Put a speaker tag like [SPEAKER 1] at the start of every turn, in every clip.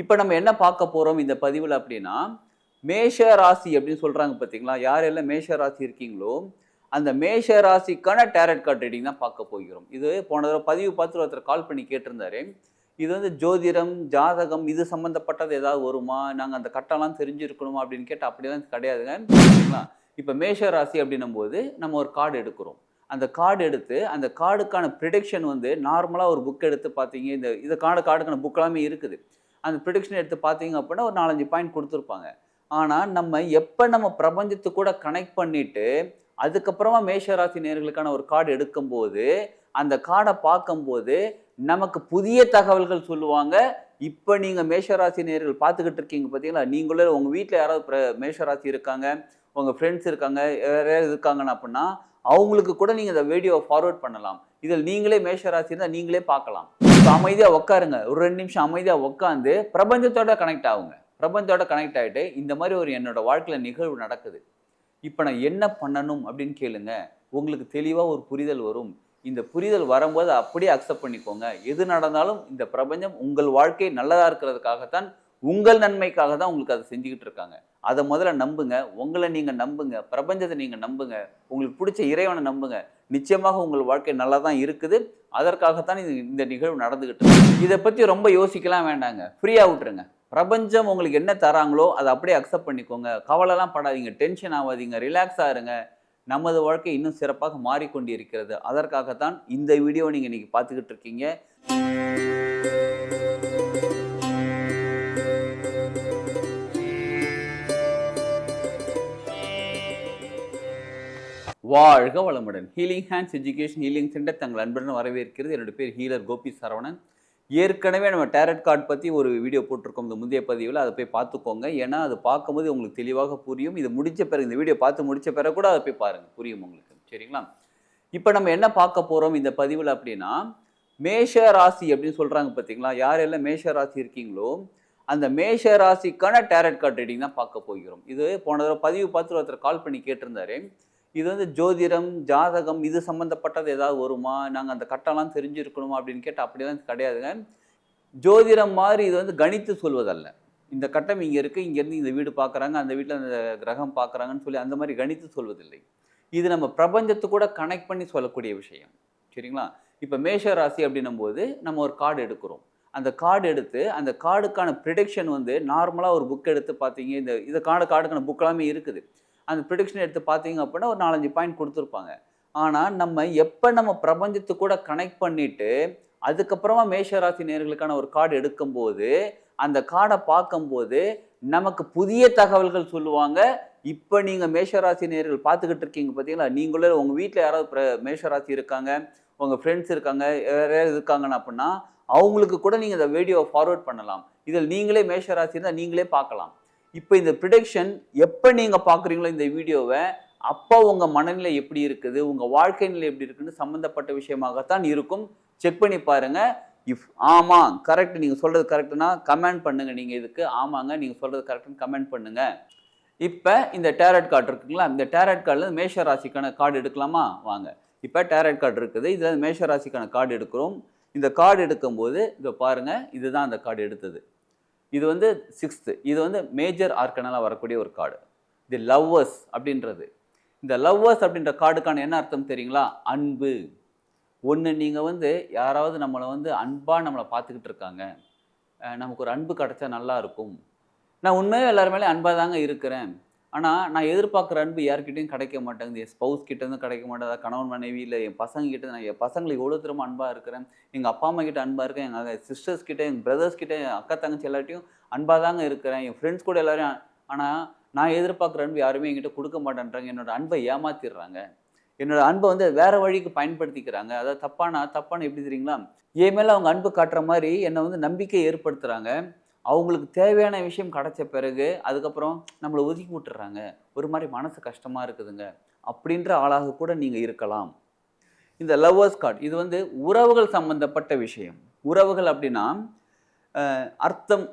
[SPEAKER 1] இப்போ நம்ம என்ன பார்க்க போகிறோம் இந்த பதிவில் அப்படின்னா மேஷ ராசி அப்படின்னு சொல்கிறாங்க பார்த்தீங்களா யாரெல்லாம் மேஷ ராசி இருக்கீங்களோ அந்த மேஷ ராசிக்கான டேரட் கார்டு ரீடிங் தான் பார்க்க போகிறோம். இது போன தடவை பதிவு பார்த்து ஒருத்தர் கால் பண்ணி கேட்டிருந்தாரு. இது வந்து ஜோதிடம் ஜாதகம் இது சம்மந்தப்பட்டது ஏதாவது வருமா? நாங்கள் அந்த கட்டம்லாம் தெரிஞ்சிருக்கணுமா? அப்படின்னு கேட்டால் அப்படிலாம் கிடையாதுங்க. சரிங்களா? இப்போ மேஷ ராசி அப்படின்னும் போது நம்ம ஒரு கார்டு எடுக்கிறோம். அந்த கார்டு எடுத்து அந்த கார்டுக்கான ப்ரிடிக்ஷன் வந்து நார்மலாக ஒரு புக் எடுத்து பார்த்தீங்க இந்த இது கார்டு கார்டுக்கான புக்கெல்லாமே இருக்குது. அந்த ப்ரிடிக்ஷன் எடுத்து பார்த்தீங்க அப்படின்னா ஒரு நாலஞ்சு பாயிண்ட் கொடுத்துருப்பாங்க. ஆனால் நம்ம எப்போ நம்ம பிரபஞ்சத்து கூட கனெக்ட் பண்ணிட்டு அதுக்கப்புறமா மேஷராசி நேர்களுக்கான ஒரு கார்டு எடுக்கும்போது அந்த கார்டை பார்க்கும்போது நமக்கு புதிய தகவல்கள் சொல்லுவாங்க. இப்போ நீங்கள் மேஷராசி நேர்கள் பார்த்துக்கிட்டு இருக்கீங்க பார்த்தீங்களா? நீங்களே உங்கள் வீட்டில் யாராவது மேஷராசி இருக்காங்க உங்கள் ஃப்ரெண்ட்ஸ் இருக்காங்க யாராவது இருக்காங்கன்னு அப்படின்னா அவங்களுக்கு கூட நீங்கள் இந்த வீடியோவை ஃபார்வர்ட் பண்ணலாம். இதில் நீங்களே மேஷராசி இருந்தால் நீங்களே பார்க்கலாம். இப்போ அமைதியாக உட்காருங்க ஒரு ரெண்டு நிமிஷம் அமைதியாக உட்காந்து பிரபஞ்சத்தோட கனெக்ட் ஆகுங்க. பிரபஞ்சத்தோட கனெக்ட் ஆகிட்டு இந்த மாதிரி ஒரு என்னோட வாழ்க்கையில் நிகழ்வு நடக்குது. இப்போ நான் என்ன பண்ணணும் அப்படின்னு கேளுங்க. உங்களுக்கு தெளிவாக ஒரு புரிதல் வரும். இந்த புரிதல் வரும்போது அப்படியே அக்செப்ட் பண்ணிக்கோங்க. எது நடந்தாலும் இந்த பிரபஞ்சம் உங்கள் வாழ்க்கை நல்லதாக இருக்கிறதுக்காகத்தான் உங்கள் நன்மைக்காக தான் உங்களுக்கு அதை செஞ்சுக்கிட்டு இருக்காங்க. அதை முதல்ல நம்புங்க. உங்களை நீங்கள் நம்புங்க. பிரபஞ்சத்தை நீங்கள் நம்புங்க. உங்களுக்கு பிடிச்ச இறைவனை நம்புங்க. நிச்சயமாக உங்கள் வாழ்க்கை நல்லா தான் இருக்குது. அதற்காகத்தான் இது இந்த நிகழ்வு நடந்துகிட்டு இருக்கு. இதை பற்றி ரொம்ப யோசிக்கலாம் வேண்டாங்க. ஃப்ரீயாக விட்டுருங்க. பிரபஞ்சம் உங்களுக்கு என்ன தராங்களோ அதை அப்படியே அக்செப்ட் பண்ணிக்கோங்க. கவலைலாம் படாதீங்க. டென்ஷன் ஆகாதீங்க. ரிலாக்ஸாக இருங்க. நமது வாழ்க்கை இன்னும் சிறப்பாக மாறிக்கொண்டு இருக்கிறது அதற்காகத்தான் இந்த வீடியோ நீங்கள் இன்னைக்கு பார்த்துக்கிட்டு இருக்கீங்க. வாழ்க வளமுடன். Healing hands education healing centre தங்கள் அன்புடன் வரவேற்கிறது. என்னோட பேர் ஹீலர் கோபி சரவணன். ஏற்கனவே நம்ம டேரட் கார்டு பற்றி ஒரு வீடியோ போட்டிருக்கோம். இந்த முந்தைய பதிவில் அதை போய் பார்த்துக்கோங்க. ஏன்னா அது பார்க்கும்போது உங்களுக்கு தெளிவாக புரியும். இது முடிச்ச பிறகு இந்த வீடியோ பார்த்து முடிச்ச பிறகு கூட அதை போய் பாருங்கள் புரியும் உங்களுக்கு. சரிங்களா? இப்போ நம்ம என்ன பார்க்க போகிறோம் இந்த பதிவில் அப்படின்னா மேஷ ராசி அப்படின்னு சொல்கிறாங்க பார்த்தீங்களா யாரெல்லாம் மேஷ ராசி இருக்கீங்களோ அந்த மேஷ ராசிக்கான டேரட் கார்டு ரீடிங் தான் பார்க்க போகிறோம். இது போன தடவை பதிவு பார்த்து ஒருத்தர் கால் பண்ணி கேட்டிருந்தாரு. இது வந்து ஜோதிடம் ஜாதகம் இது சம்மந்தப்பட்டது ஏதாவது வருமா? நாங்கள் அந்த கட்டம்லாம் தெரிஞ்சிருக்கணுமா? அப்படின்னு கேட்டால் அப்படிலாம் கிடையாதுங்க. ஜோதிடம் மாதிரி இது வந்து கணித்து சொல்வதல்ல. இந்த கட்டம் இங்கே இருக்குது இங்கேருந்து இந்த வீடு பார்க்குறாங்க அந்த வீட்டில் அந்த கிரகம் பார்க்குறாங்கன்னு சொல்லி அந்த மாதிரி கணித்து சொல்வதில்லை. இது நம்ம பிரபஞ்சத்து கூட கனெக்ட் பண்ணி சொல்லக்கூடிய விஷயம். சரிங்களா? இப்போ மேஷ ராசி அப்படின்னும் போது நம்ம ஒரு கார்டு எடுக்கிறோம். அந்த கார்டு எடுத்து அந்த கார்டுக்கான ப்ரிடிக்ஷன் வந்து நார்மலாக ஒரு புக் எடுத்து பார்த்தீங்க இந்த இந்த கார்டு கார்டுக்கான புக் எல்லாமே இருக்குது. அந்த ப்ரிடிக்ஷன் எடுத்து பார்த்தீங்க அப்படின்னா ஒரு நாலஞ்சு பாயிண்ட் கொடுத்துருப்பாங்க. ஆனால் நம்ம எப்போ நம்ம பிரபஞ்சத்து கூட கனெக்ட் பண்ணிட்டு அதுக்கப்புறமா மேஷராசி நேர்களுக்கான ஒரு கார்டு எடுக்கும்போது அந்த கார்டை பார்க்கும்போது நமக்கு புதிய தகவல்கள் சொல்லுவாங்க. இப்போ நீங்கள் மேஷராசி நேர்கள் பார்த்துக்கிட்டு இருக்கீங்க பார்த்தீங்களா? நீங்களே உங்கள் வீட்டில் யாராவது மேஷராசி இருக்காங்க உங்கள் ஃப்ரெண்ட்ஸ் இருக்காங்க யாராவது இருக்காங்கன்னு அப்படின்னா அவங்களுக்கு கூட நீங்கள் இந்த வீடியோவை ஃபார்வர்ட் பண்ணலாம். இதில் நீங்களே மேஷராசி இருந்தால் நீங்களே பார்க்கலாம். இப்போ இந்த ப்ரிடிக்ஷன் எப்போ நீங்கள் பார்க்குறீங்களோ இந்த வீடியோவை அப்போ உங்கள் மனநிலை எப்படி இருக்குது உங்கள் வாழ்க்கை நிலை எப்படி இருக்குன்னு சம்மந்தப்பட்ட விஷயமாகத்தான் இருக்கும். செக் பண்ணி பாருங்கள் இஃப் ஆமாம் கரெக்ட் நீங்கள் சொல்கிறது கரெக்டுனா கமெண்ட் பண்ணுங்கள் நீங்கள் இதுக்கு ஆமாங்க நீங்கள் சொல்கிறது கரெக்டுன்னு கமெண்ட் பண்ணுங்கள் இப்போ இந்த டேரட் கார்டு இருக்குங்களா? இந்த டேரட் கார்டில் மேஷ ராசிக்கான கார்டு எடுக்கலாமா? வாங்க. இப்போ டேரட் கார்டு இருக்குது. இதில் மேஷ ராசிக்கான கார்டு எடுக்கிறோம். இந்த கார்டு எடுக்கும்போது இதை பாருங்கள் இதுதான் அந்த கார்டு எடுத்தது. இது வந்து சிக்ஸ்த்து இது வந்து மேஜர் ஆர்கனலாக வரக்கூடிய ஒரு கார்டு தி லவ்வர்ஸ் அப்படின்றது. இந்த லவ்வர்ஸ் அப்படின்ற கார்டுக்கான என்ன அர்த்தம் தெரியுங்களா? அன்பு. ஒன்று நீங்கள் வந்து யாராவது நம்மளை வந்து அன்பாக நம்மளை பார்த்துக்கிட்டு இருக்காங்க. நமக்கு ஒரு அன்பு கிடைச்சா நல்லா இருக்கும். நான் உண்மையாக எல்லாருமேலேயும் அன்பாக தாங்க இருக்கிறேன். ஆனால் நான் எதிர்பார்க்குற அன்பு யார்கிட்டையும் கிடைக்க மாட்டேங்குது. என் ஸ்பௌஸ் கிட்டேருந்து கிடைக்க மாட்டேங்குது. கணவன் மனைவி இல்லை என் பசங்க கிட்ட நான் என் பசங்களுக்கு எவ்வளோ திரும்ப அன்பாக இருக்கிறேன்? எங்கள் அப்பா அம்மா கிட்ட அன்பாக இருக்கேன் எங்கள் சிஸ்டர்ஸ் கிட்ட என் பிரதர்ஸ் கிட்ட என் அக்கா தங்கச்சி எல்லாட்டையும் அன்பாக தாங்க இருக்கிறேன். என் ஃப்ரெண்ட்ஸ் கூட எல்லோரும் ஆனால் நான் எதிர்பார்க்குற அன்பு யாருமே என்கிட்ட கொடுக்க மாட்டேன்றாங்க. என்னோட அன்பை ஏமாத்திடுறாங்க. என்னோடய அன்பை வந்து வேறு வழிக்கு பயன்படுத்திக்கிறாங்க. அதாவது தப்பானா தப்பான எப்படி தெரியுங்களா? என் மேலே அவங்க அன்பு காட்டுற மாதிரி என்னை வந்து நம்பிக்கை ஏற்படுத்துகிறாங்க அவங்களுக்கு தேவையான விஷயம் கிடைச்ச பிறகு அதுக்கப்புறம் நம்மளை ஒதுக்கி விட்டுறாங்க. ஒரு மாதிரி மனசு கஷ்டமாக இருக்குதுங்க. அப்படின்ற ஆளாக கூட நீங்கள் இருக்கலாம். இந்த லவ்வர்ஸ் கார்டு இது வந்து உறவுகள் சம்மந்தப்பட்ட விஷயம். உறவுகள் அப்படின்னா அர்த்தம்.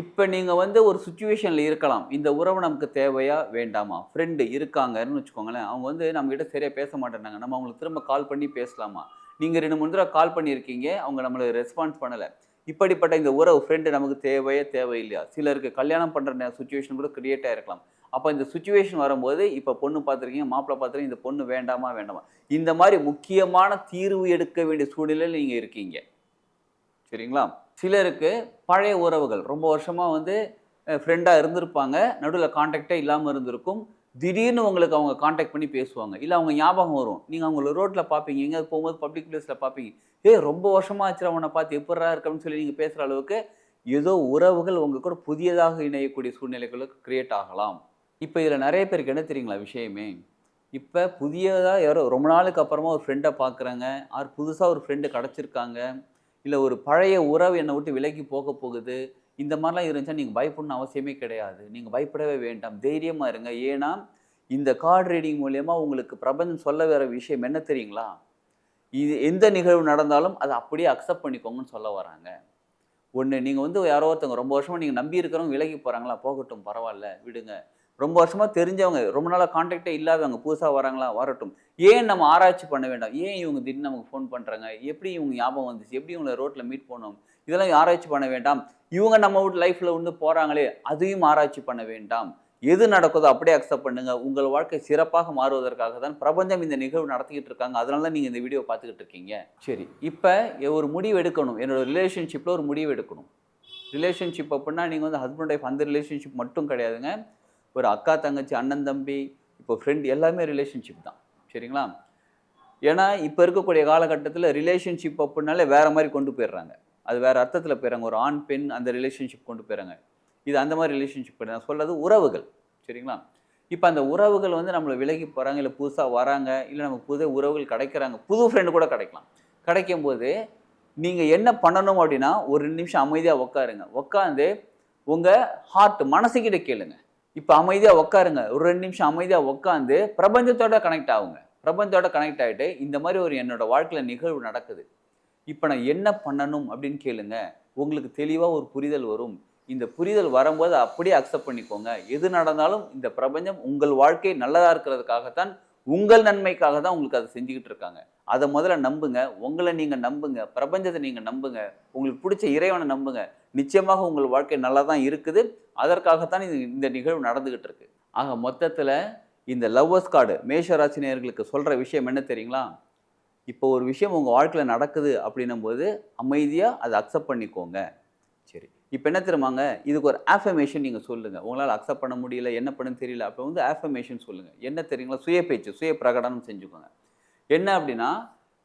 [SPEAKER 1] இப்போ நீங்கள் வந்து ஒரு சுச்சுவேஷனில் இருக்கலாம். இந்த உறவு நமக்கு தேவையா வேண்டாமா? ஃப்ரெண்டு இருக்காங்கன்னு வச்சுக்கோங்களேன். அவங்க வந்து நம்மகிட்ட சரியாக பேச மாட்டேறாங்க நம்ம அவங்களுக்கு திரும்ப கால் பண்ணி பேசலாமா? நீங்கள் ரெண்டு மூணு தடவை கால் பண்ணியிருக்கீங்க. அவங்க நம்மளை ரெஸ்பான்ஸ் பண்ணலை. இப்படிப்பட்ட இந்த உறவு ஃப்ரெண்டு நமக்கு தேவையே தேவையில்லையா? சிலருக்கு கல்யாணம் பண்ணுற சுச்சுவேஷன் கூட கிரியேட் ஆகிருக்கலாம் அப்போ இந்த சுச்சுவேஷன் வரும்போது இப்போ பொண்ணு பார்த்துருக்கீங்க மாப்பிள்ளை பார்த்துருக்கீங்க இந்த பொண்ணு வேண்டாமா வேண்டாமா? இந்த மாதிரி முக்கியமான தீர்வு எடுக்க வேண்டிய சூழ்நிலையில் நீங்கள் இருக்கீங்க. சரிங்களா? சிலருக்கு பழைய உறவுகள் ரொம்ப வருஷமாக வந்து ஃப்ரெண்டாக இருந்திருப்பாங்க. நடுவில் காண்டாக்டே இல்லாமல் இருந்திருக்கும். திடீர்னு உங்களுக்கு அவங்க காண்டாக்ட் பண்ணி பேசுவாங்க. இல்லை அவங்க ஞாபகம் வரும். நீங்கள் அவங்கள ரோட்டில் பார்ப்பீங்க எங்கேயாவது போகும்போது பப்ளிக் பிளேஸில் பார்ப்பீங்க ஏ ரொம்ப வருஷமாக ஆச்சு அவனை பார்த்து. எப்படா இருக்கணும்னு சொல்லி நீங்கள் பேசுகிற அளவுக்கு ஏதோ உறவுகள் உங்கள் கூட புதியதாக இணையக்கூடிய சூழ்நிலைகளுக்கு கிரியேட் ஆகலாம். இப்போ இதில் நிறைய பேருக்கு என்ன தெரியுங்களா விஷயமே? இப்போ புதியதாக யாரோ ரொம்ப நாளுக்கு அப்புறமா ஒரு ஃப்ரெண்டை பார்க்குறாங்க ஆர் புதுசாக ஒரு ஃப்ரெண்டு கிடச்சிருக்காங்க. இல்லை ஒரு பழைய உறவு என்னை விட்டு விலகி போக போகுது. இந்த மாதிரிலாம் இருந்துச்சா நீங்கள் பயப்படணும் அவசியமே கிடையாது. நீங்கள் பயப்படவே வேண்டாம். தைரியமாக இருங்க. ஏன்னா இந்த கார்டு ரீடிங் மூலயமா உங்களுக்கு பிரபஞ்சம் சொல்ல வர விஷயம் என்ன தெரியுங்களா? இது எந்த நிகழ்வு நடந்தாலும் அதை அப்படியே அக்செப்ட் பண்ணிக்கோங்கன்னு சொல்ல வராங்க. ஒன்று நீங்கள் வந்து யாரோ ஒருத்தவங்க ரொம்ப வருஷமாக நீங்கள் நம்பி இருக்கிறவங்க விலகி போகிறாங்களா போகட்டும் பரவாயில்ல விடுங்க. ரொம்ப வருஷமாக தெரிஞ்சவங்க ரொம்ப நாளாக கான்டாக்டே இல்லாதவங்க புதுசாக வராங்களா? வரட்டும். ஏன் நம்ம ஆராய்ச்சி பண்ண வேண்டாம்? ஏன் இவங்க திடீர்னு நமக்கு ஃபோன் பண்ணுறாங்க எப்படி இவங்க ஞாபகம் வந்துச்சு? எப்படி இவங்களை ரோட்டில் மீட் பண்ணோம்? இதெல்லாம் ஆராய்ச்சி பண்ண வேண்டாம். இவங்க நம்ம வீட்டு லைஃப்பில் வந்து போகிறாங்களே அதையும் ஆராய்ச்சி பண்ண வேண்டாம். எது நடக்குதோ அப்படியே அக்செப்ட் பண்ணுங்க. உங்கள் வாழ்க்கை சிறப்பாக மாறுவதற்காக தான் பிரபஞ்சம் இந்த நிகழ்வு நடத்திக்கிட்டு இருக்காங்க. அதனால தான் நீங்கள் இந்த வீடியோ பார்த்துக்கிட்டு இருக்கீங்க. சரி இப்போ ஒரு முடிவு எடுக்கணும். என்னோட ரிலேஷன்ஷிப்பில் ஒரு முடிவு எடுக்கணும். ரிலேஷன்ஷிப் அப்படின்னா நீங்கள் வந்து ஹஸ்பண்ட் ஒய்ஃப் அந்த ரிலேஷன்ஷிப் மட்டும் கிடையாதுங்க. ஒரு அக்கா தங்கச்சி அண்ணன் தம்பி இப்போ ஃப்ரெண்ட் எல்லாமே ரிலேஷன்ஷிப் தான். சரிங்களா? ஏன்னா இப்போ இருக்கக்கூடிய காலகட்டத்தில் ரிலேஷன்ஷிப் அப்படின்னாலே வேறு மாதிரி கொண்டு போயிடுறாங்க. அது வேறு அர்த்தத்தில் போயிடுறாங்க ஒரு ஆண் பெண் அந்த ரிலேஷன்ஷிப் கொண்டு போயிடுறாங்க இது அந்த மாதிரி ரிலேஷன்ஷிப் நான் சொல்கிறது உறவுகள். சரிங்களா? இப்போ அந்த உறவுகள் வந்து நம்மளை விலகி போகிறாங்க இல்லை புதுசாக வராங்க இல்லை நம்ம புது உறவுகள் கிடைக்கிறாங்க. புது ஃப்ரெண்டு கூட கிடைக்கலாம். கிடைக்கும் போது நீங்கள் என்ன பண்ணணும் அப்படின்னா ஒரு ரெண்டு நிமிஷம் அமைதியாக உட்காருங்க உட்காந்து உங்கள் ஹார்ட் மனசுக்கிட்ட கேளுங்க. இப்போ அமைதியாக உட்காருங்க ஒரு ரெண்டு நிமிஷம் அமைதியாக உட்காந்து பிரபஞ்சத்தோட கனெக்ட் ஆகுங்க. பிரபஞ்சத்தோட கனெக்ட் ஆகிட்டு இந்த மாதிரி ஒரு என்னோட வாழ்க்கையில் நிகழ்வு நடக்குது. இப்போ நான் என்ன பண்ணணும் அப்படின்னு கேளுங்க. உங்களுக்கு தெளிவாக ஒரு புரிதல் வரும். இந்த புரிதல் வரும்போது அப்படியே அக்செப்ட் பண்ணிக்கோங்க. எது நடந்தாலும் இந்த பிரபஞ்சம் உங்கள் வாழ்க்கை நல்லதாக இருக்கிறதுக்காகத்தான் உங்கள் நன்மைக்காக தான் உங்களுக்கு அதை செஞ்சுக்கிட்டு இருக்காங்க. அதை முதல்ல நம்புங்க. உங்களை நீங்கள் நம்புங்க. பிரபஞ்சத்தை நீங்கள் நம்புங்க. உங்களுக்கு பிடிச்ச இறைவனை நம்புங்க. நிச்சயமாக உங்கள் வாழ்க்கை நல்லா தான் இருக்குது. அதற்காகத்தான் இது இந்த நிகழ்வு நடந்துக்கிட்டு இருக்கு. ஆக மொத்தத்தில் இந்த லவ்வர்ஸ் கார்டு மேஷராசினியர்களுக்கு சொல்கிற விஷயம் என்ன தெரியுங்களா? இப்போ ஒரு விஷயம் உங்கள் வாழ்க்கையில் நடக்குது அப்படின்னும் போது அமைதியாக அதை அக்செப்ட் பண்ணிக்கோங்க. சரி. இப்போ என்ன தெரியுமாங்க? இதுக்கு ஒரு ஆஃபர்மேஷன் நீங்கள் சொல்லுங்கள் உங்களால் அக்செப்ட் பண்ண முடியல என்ன பண்ணுன்னு தெரியல. அப்போ வந்து ஆஃபர்மேஷன் சொல்லுங்கள் என்ன தெரியுங்களா? சுய பேச்சு சுய பிரகடனம் செஞ்சுக்கோங்க. என்ன அப்படின்னா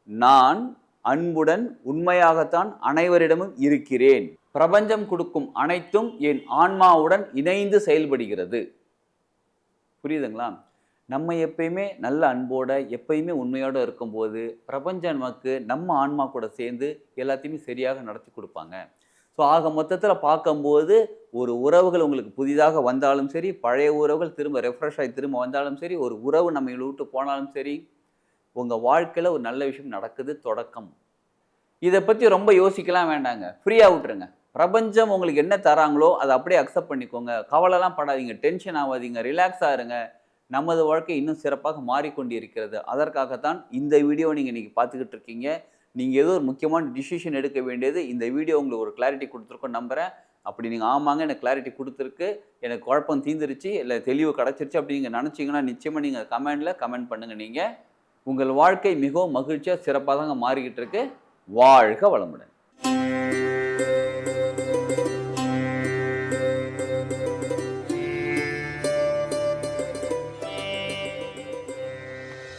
[SPEAKER 1] நான் அன்புடன் உண்மையாகத்தான் அனைவரிடமும் இருக்கிறேன். பிரபஞ்சம் கொடுக்கும் அனைத்தும் என் ஆன்மாவுடன் இணைந்து செயல்படுகிறது. புரியுதுங்களா? நம்ம எப்பயுமே நல்ல அன்போட எப்பயுமே உண்மையோட இருக்கும்போது பிரபஞ்சம் நமக்கு நம்ம ஆன்மா கூட சேர்ந்து எல்லாத்தையுமே சரியாக நடத்தி கொடுப்பாங்க. ஸோ ஆக மொத்தத்தில் பார்க்கும்போது ஒரு உறவுகள் உங்களுக்கு புதிதாக வந்தாலும் சரி பழைய உறவுகள் திரும்ப ரெஃப்ரெஷ் ஆகி திரும்ப வந்தாலும் சரி ஒரு உறவு நம்ம விட்டு போனாலும் சரி உங்கள் வாழ்க்கையில் ஒரு நல்ல விஷயம் நடக்குது தொடக்கம். இதை பற்றி ரொம்ப யோசிக்கலாம் வேண்டாங்க. ஃப்ரீயாக விட்டுருங்க. பிரபஞ்சம் உங்களுக்கு என்ன தராங்களோ அதை அப்படியே அக்செப்ட் பண்ணிக்கோங்க. கவலைலாம் படாதீங்க. டென்ஷன் ஆகாதீங்க. ரிலாக்ஸாக இருங்க. நமது வாழ்க்கை இன்னும் சிறப்பாக மாறிக்கொண்டிருக்கிறது. அதற்காகத்தான் இந்த வீடியோ நீங்கள் இன்றைக்கி பார்த்துக்கிட்டு இருக்கீங்க நீங்கள் ஏதோ ஒரு முக்கியமான டிசிஷன் எடுக்க வேண்டியது இந்த வீடியோ உங்களுக்கு ஒரு கிளாரிட்டி கொடுத்துருக்கோம் நம்புகிறேன் அப்படி நீங்கள் ஆமாங்க எனக்கு கிளாரிட்டி கொடுத்துருக்கு. எனக்கு குழப்பம் தீந்துருச்சு இல்லை தெளிவு கிடச்சிருச்சு அப்படி நீங்கள் நினச்சிங்கன்னா நிச்சயமாக நீங்கள் கமெண்டில் கமெண்ட் பண்ணுங்கள் நீங்கள் உங்கள் வாழ்க்கை மிகவும் மகிழ்ச்சியாக சிறப்பாக தாங்க மாறிக்கிட்டு இருக்கு வாழ்க வளமுடன்.